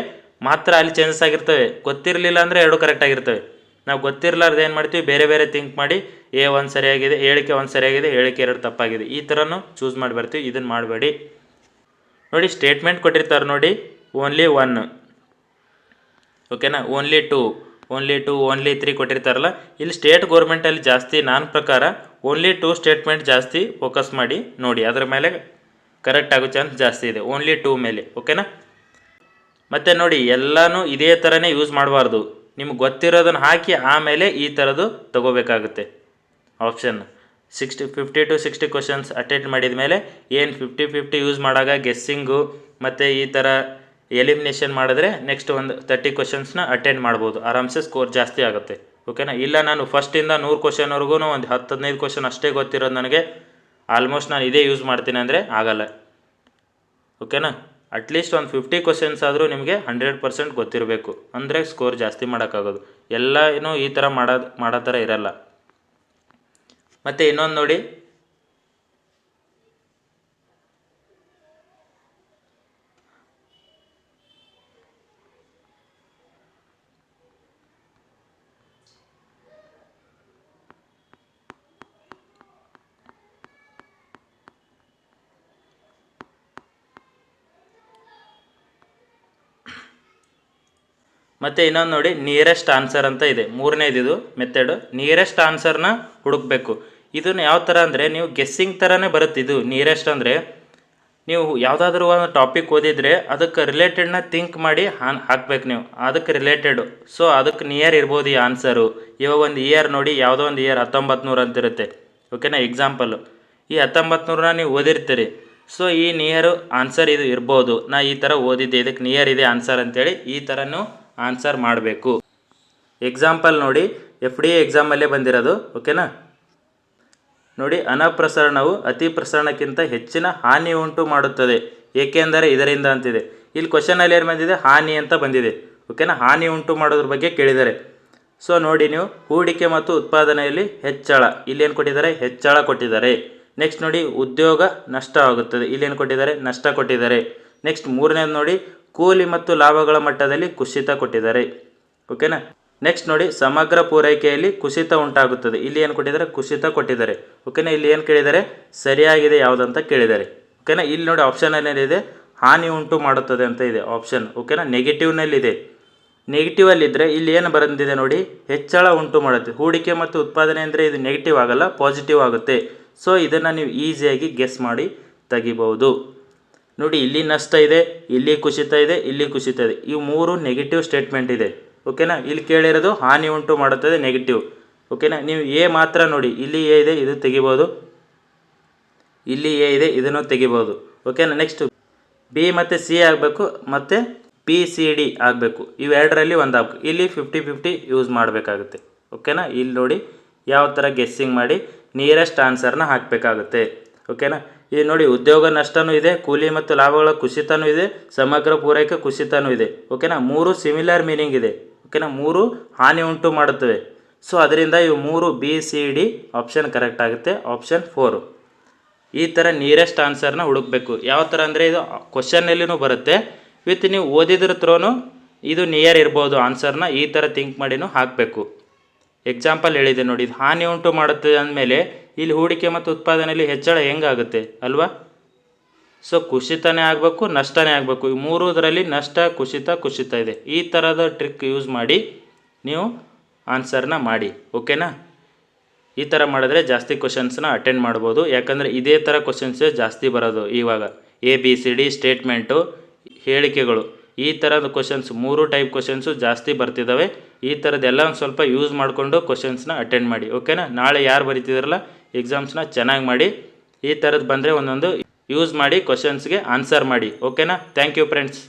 ಮಾತ್ರ ಅಲ್ಲಿ ಚೇಂಜಸ್ ಆಗಿರ್ತವೆ. ಗೊತ್ತಿರಲಿಲ್ಲ ಅಂದರೆ ಎರಡೂ ಕರೆಕ್ಟ್ ಆಗಿರ್ತವೆ. ನಾವು ಗೊತ್ತಿರಲಾರ್ದು ಏನು ಮಾಡ್ತೀವಿ? ಬೇರೆ ಬೇರೆ ಥಿಂಕ್ ಮಾಡಿ ಎ ಒಂದು ಸರಿಯಾಗಿದೆ, ಹೇಳಿಕೆ ಒಂದು ಸರಿಯಾಗಿದೆ, ಹೇಳಿಕೆ ಎರಡು ತಪ್ಪಾಗಿದೆ. ಈ ಥರನೂ ಚೂಸ್ ಮಾಡಿ ಬರ್ತೀವಿ. ಇದನ್ನು ಮಾಡಬೇಡಿ. ನೋಡಿ ಸ್ಟೇಟ್ಮೆಂಟ್ ಕೊಟ್ಟಿರ್ತಾರೆ ನೋಡಿ ಓನ್ಲಿ ಒನ್ ಓಕೆನಾ only two only two only three ಕೊಟ್ಟಿರ್ತಾರಲ್ಲ, ಇಲ್ಲಿ ಸ್ಟೇಟ್ ಗೌರ್ಮೆಂಟಲ್ಲಿ ಜಾಸ್ತಿ ನನ್ನ ಪ್ರಕಾರ ಓನ್ಲಿ ಟೂ ಸ್ಟೇಟ್ಮೆಂಟ್ ಜಾಸ್ತಿ ಫೋಕಸ್ ಮಾಡಿ ನೋಡಿ, ಅದರ ಮೇಲೆ ಕರೆಕ್ಟ್ ಆಗೋ ಚಾನ್ಸ್ ಜಾಸ್ತಿ ಇದೆ ಓನ್ಲಿ ಟೂ ಮೇಲೆ ಓಕೆನಾ ಮತ್ತು ನೋಡಿ, ಎಲ್ಲನೂ ಇದೇ ಥರನೇ ಯೂಸ್ ಮಾಡಬಾರ್ದು, ನಿಮ್ಗೆ ಗೊತ್ತಿರೋದನ್ನು ಹಾಕಿ ಆಮೇಲೆ ಈ ಥರದ್ದು ತಗೋಬೇಕಾಗುತ್ತೆ option sixty fifty to sixty questions attend ಮಾಡಿದ ಮೇಲೆ ಏನು ಫಿಫ್ಟಿ ಫಿಫ್ಟಿ ಯೂಸ್ ಮಾಡಾಗ ಗೆಸ್ಸಿಂಗು ಮತ್ತು ಈ ಥರ ಎಲಿಮಿನೇಷನ್ ಮಾಡಿದ್ರೆ ನೆಕ್ಸ್ಟ್ ಒಂದು ತರ್ಟಿ ಕ್ವಶನ್ಸ್ನ ಅಟೆಂಡ್ ಮಾಡ್ಬೋದು. ಆರಾಮ್ಸೆ ಸ್ಕೋರ್ ಜಾಸ್ತಿ ಆಗುತ್ತೆ. ಓಕೆನಾ ಇಲ್ಲ, ನಾನು ಫಸ್ಟಿಂದ ನೂರು ಕ್ವಶನ್ವರೆಗೂ ಒಂದು ಹತ್ತು, ಹದಿನೈದು ಕ್ವಶನ್ ಅಷ್ಟೇ ಗೊತ್ತಿರೋದು ನನಗೆ. ಆಲ್ಮೋಸ್ಟ್ ನಾನು ಇದೇ ಯೂಸ್ ಮಾಡ್ತೀನಿ ಅಂದರೆ ಆಗಲ್ಲ. ಓಕೆನಾ ಅಟ್ಲೀಸ್ಟ್ ಒಂದು ಫಿಫ್ಟಿ ಕ್ವಶನ್ಸ್ ಆದರೂ ನಿಮಗೆ ಹಂಡ್ರೆಡ್ ಪರ್ಸೆಂಟ್ ಗೊತ್ತಿರಬೇಕು. ಅಂದರೆ ಸ್ಕೋರ್ ಜಾಸ್ತಿ ಮಾಡೋಕ್ಕಾಗೋದು. ಎಲ್ಲ ಏನೂ ಈ ಥರ ಮಾಡೋದು, ಮಾಡೋ ಥರ ಇರಲ್ಲ. ಮತ್ತು ಇನ್ನೊಂದು ನೋಡಿ. ಮತ್ತು ಇನ್ನೊಂದು ನೋಡಿ ನಿಯರೆಸ್ಟ್ ಆನ್ಸರ್ ಅಂತ ಇದೆ. ಮೂರನೇದಿದು ಮೆಥಡು ನಿಯರೆಸ್ಟ್ ಆನ್ಸರ್ನ ಹುಡುಕಬೇಕು. ಇದನ್ನು ಯಾವ ಥರ ಅಂದರೆ, ನೀವು ಗೆಸ್ಸಿಂಗ್ ಥರನೇ ಬರುತ್ತೆ ಇದು. ನಿಯರೆಸ್ಟ್ ಅಂದರೆ, ನೀವು ಯಾವುದಾದ್ರೂ ಒಂದು ಟಾಪಿಕ್ ಓದಿದರೆ, ಅದಕ್ಕೆ ರಿಲೇಟೆಡ್ನ ಥಿಂಕ್ ಮಾಡಿ ಹಾನ್, ಹಾಕ್ಬೇಕು ನೀವು. ಅದಕ್ಕೆ ರಿಲೇಟೆಡು ಸೊ ಅದಕ್ಕೆ ನಿಯರ್ ಇರ್ಬೋದು ಈ ಆನ್ಸರು ಇವಾಗ ಒಂದು ಇಯರ್ ನೋಡಿ, ಯಾವುದೋ ಒಂದು ಇಯರ್ ಹತ್ತೊಂಬತ್ತು ಅಂತ ಇರುತ್ತೆ ಓಕೆನಾ ಎಕ್ಸಾಂಪಲ್ಲು ಈ ಹತ್ತೊಂಬತ್ತು ನೂರನ್ನ ನೀವು ಓದಿರ್ತೀರಿ. ಸೊ ಈ ನಿಯರು ಆನ್ಸರ್ ಇದು ಇರ್ಬೋದು. ನಾ ಈ ಥರ ಓದಿದ್ದೆ, ಇದಕ್ಕೆ ನಿಯರ್ ಇದೆ ಆನ್ಸರ್ ಅಂತೇಳಿ ಈ ಥರನೂ ಆನ್ಸರ್ ಮಾಡಬೇಕು. ಎಕ್ಸಾಂಪಲ್ ನೋಡಿ ಎಫ್ ಡಿ ಎಕ್ಸಾಮಲ್ಲೇ ಬಂದಿರೋದು, ಓಕೆನಾ? ನೋಡಿ, ಅನಪ್ರಸರಣವು ಅತಿ ಪ್ರಸರಣಕ್ಕಿಂತ ಹೆಚ್ಚಿನ ಹಾನಿ ಉಂಟು ಮಾಡುತ್ತದೆ. ಏಕೆಂದರೆ ಇದರಿಂದ ಅಂತಿದೆ. ಇಲ್ಲಿ ಕ್ವಶನಲ್ಲಿ ಏನು ಬಂದಿದೆ? ಹಾನಿ ಅಂತ ಬಂದಿದೆ. ಓಕೆನಾ? ಹಾನಿ ಉಂಟು ಮಾಡೋದ್ರ ಬಗ್ಗೆ ಕೇಳಿದ್ದಾರೆ. ಸೊ ನೋಡಿ ನೀವು, ಹೂಡಿಕೆ ಮತ್ತು ಉತ್ಪಾದನೆಯಲ್ಲಿ ಹೆಚ್ಚಳ. ಇಲ್ಲಿ ಏನು ಕೊಟ್ಟಿದ್ದಾರೆ? ಹೆಚ್ಚಳ ಕೊಟ್ಟಿದ್ದಾರೆ. ನೆಕ್ಸ್ಟ್ ನೋಡಿ, ಉದ್ಯೋಗ ನಷ್ಟ ಆಗುತ್ತದೆ. ಇಲ್ಲಿ ಏನು ಕೊಟ್ಟಿದ್ದಾರೆ? ನಷ್ಟ ಕೊಟ್ಟಿದ್ದಾರೆ. ನೆಕ್ಸ್ಟ್ ಮೂರನೇದು ನೋಡಿ ಕೂಲಿ ಮತ್ತು ಲಾಭಗಳ ಮಟ್ಟದಲ್ಲಿ ಕುಸಿತ ಕೊಟ್ಟಿದ್ದಾರೆ. ಓಕೆನಾ? ನೆಕ್ಸ್ಟ್ ನೋಡಿ, ಸಮಗ್ರ ಪೂರೈಕೆಯಲ್ಲಿ ಕುಸಿತ ಉಂಟಾಗುತ್ತದೆ. ಇಲ್ಲಿ ಏನು ಕೊಟ್ಟಿದ್ದಾರೆ? ಕುಸಿತ ಕೊಟ್ಟಿದ್ದಾರೆ. ಓಕೆನಾ? ಇಲ್ಲಿ ಏನು ಕೇಳಿದ್ದಾರೆ? ಸರಿಯಾಗಿದೆ ಯಾವುದಂತ ಕೇಳಿದ್ದಾರೆ. ಓಕೆನಾ? ಇಲ್ಲಿ ನೋಡಿ ಆಪ್ಷನ್ ಏನಿದೆ ಹಾನಿ ಉಂಟು ಮಾಡುತ್ತದೆ ಅಂತ ಇದೆ ಆಪ್ಷನ್ ಓಕೆನಾ? ನೆಗೆಟಿವ್ನಲ್ಲಿದೆ ನೆಗೆಟಿವಲ್ಲಿದ್ದರೆ ಇಲ್ಲಿ ಏನು ಬಂದಿದೆ ನೋಡಿ? ಹೆಚ್ಚಳ ಉಂಟು ಮಾಡುತ್ತೆ. ಹೂಡಿಕೆ ಮತ್ತು ಉತ್ಪಾದನೆ ಅಂದರೆ ಇದು ನೆಗೆಟಿವ್ ಆಗಲ್ಲ ಪಾಸಿಟಿವ್ ಆಗುತ್ತೆ. ಸೊ ಇದನ್ನು ನೀವು ಈಸಿಯಾಗಿ ಗೆಸ್ ಮಾಡಿ ತೆಗಿಬಹುದು. ನೋಡಿ, ಇಲ್ಲಿ ನಷ್ಟ ಇದೆ, ಇಲ್ಲಿ ಕುಸಿತ ಇದೆ, ಇಲ್ಲಿ ಕುಸಿತ ಇದೆ. ಈ ಮೂರು ನೆಗೆಟಿವ್ ಸ್ಟೇಟ್ಮೆಂಟ್ ಇದೆ. ಓಕೆನಾ ಇಲ್ಲಿ ಕೇಳಿರೋದು ಹಾನಿ ಉಂಟು ಮಾಡುತ್ತದೆ ನೆಗೆಟಿವ್ ಓಕೆನಾ ನೀವು ಎ ಮಾತ್ರ ನೋಡಿ. ಇಲ್ಲಿ ಎ ಇದೆ, ಇದು ತೆಗಿಬೋದು. ಇಲ್ಲಿ ಎ ಇದೆ, ಇದನ್ನು ತೆಗಿಬೋದು. ಓಕೆನಾ ನೆಕ್ಸ್ಟ್ ಬಿ ಮತ್ತು ಸಿ ಆಗಬೇಕು, ಮತ್ತು ಪಿ ಸಿ ಡಿ ಆಗಬೇಕು. ಇವೆರಡರಲ್ಲಿ ಒಂದು ಆಗಬೇಕು. ಇಲ್ಲಿ ಫಿಫ್ಟಿ ಫಿಫ್ಟಿ ಯೂಸ್ ಮಾಡಬೇಕಾಗುತ್ತೆ. ಓಕೆನಾ ಇಲ್ಲಿ ನೋಡಿ ಯಾವ ಥರ ಗೆಸ್ಸಿಂಗ್ ಮಾಡಿ ನಿಯರೆಸ್ಟ್ ಆನ್ಸರ್ನ ಹಾಕಬೇಕಾಗುತ್ತೆ. ಓಕೆನಾ? ಈ ನೋಡಿ, ಉದ್ಯೋಗ ನಷ್ಟನೂ ಇದೆ, ಕೂಲಿ ಮತ್ತು ಲಾಭಗಳ ಕುಸಿತನೂ ಇದೆ, ಸಮಗ್ರ ಪೂರೈಕೆ ಕುಸಿತನೂ ಇದೆ. ಓಕೆನಾ? ಮೂರು ಸಿಮಿಲರ್ ಮೀನಿಂಗ್ ಇದೆ. ಓಕೆನಾ? ಮೂರು ಹಾನಿ ಉಂಟು ಮಾಡುತ್ತವೆ. ಸೊ ಅದರಿಂದ ಇವು ಮೂರು B C D option correct ಆಗುತ್ತೆ. ಆಪ್ಷನ್ ಫೋರು ಈ ಥರ ನಿಯರೆಸ್ಟ್ ಆನ್ಸರ್ನ ಹುಡುಕಬೇಕು. ಯಾವ ಥರ ಅಂದರೆ ಇದು ಕ್ವಶನ್ನಲ್ಲಿನೂ ಬರುತ್ತೆ. ವಿತ್ ನೀವು ಓದಿದ್ರ ಇದು ನಿಯರ್ ಇರ್ಬೋದು ಆನ್ಸರ್ನ ಈ ಥರ ಥಿಂಕ್ ಮಾಡಿನೂ ಹಾಕಬೇಕು. ಎಕ್ಸಾಂಪಲ್ ಹೇಳಿದೆ ನೋಡಿ, ಇದು ಹಾನಿ ಉಂಟು ಮಾಡುತ್ತೆ ಅಂದಮೇಲೆ ಇಲ್ಲಿ ಹೂಡಿಕೆ ಮತ್ತು ಉತ್ಪಾದನೆಯಲ್ಲಿ ಹೆಚ್ಚಳ ಹೆಂಗಾಗುತ್ತೆ ಅಲ್ವಾ? ಸೊ ಕುಸಿತನೇ ಆಗಬೇಕು, ನಷ್ಟನೇ ಆಗಬೇಕು. ಈ ಮೂರುದರಲ್ಲಿ ನಷ್ಟ, ಕುಸಿತ ಕುಸಿತ ಇದೆ. ಈ ಥರದ ಟ್ರಿಕ್ ಯೂಸ್ ಮಾಡಿ ನೀವು ಆನ್ಸರ್ನ ಮಾಡಿ ಓಕೆನಾ ಈ ಥರ ಮಾಡಿದ್ರೆ ಜಾಸ್ತಿ ಕ್ವಶನ್ಸ್ನ ಅಟೆಂಡ್ ಮಾಡ್ಬೋದು. ಯಾಕಂದರೆ ಇದೇ ಥರ ಕ್ವಶನ್ಸೇ ಜಾಸ್ತಿ ಬರೋದು ಇವಾಗ. A B C D statement ಹೇಳಿಕೆಗಳು. ಈ ಥರದ ಕ್ವಶನ್ಸ್ ಮೂರು ಟೈಪ್ ಕ್ವಶನ್ಸು ಜಾಸ್ತಿ ಬರ್ತಿದ್ದಾವೆ. ಈ ಥರದ್ದೆಲ್ಲ ಒಂದು ಸ್ವಲ್ಪ ಯೂಸ್ ಮಾಡಿಕೊಂಡು ಕ್ವಶನ್ಸ್ನ ಅಟೆಂಡ್ ಮಾಡಿ ಓಕೆನಾ ನಾಳೆ ಯಾರು ಬರಿತಿದ್ರಲ್ಲ ಎಕ್ಸಾಮ್ಸ್ನ ಚೆನ್ನಾಗಿ ಮಾಡಿ, ಈ ಥರದ್ದು ಬಂದರೆ ಒಂದೊಂದು ಯೂಸ್ ಮಾಡಿ ಕ್ವಶನ್ಸ್ಗೆ ಆನ್ಸರ್ ಮಾಡಿ ಓಕೆನಾ ಥ್ಯಾಂಕ್ ಯು ಫ್ರೆಂಡ್ಸ್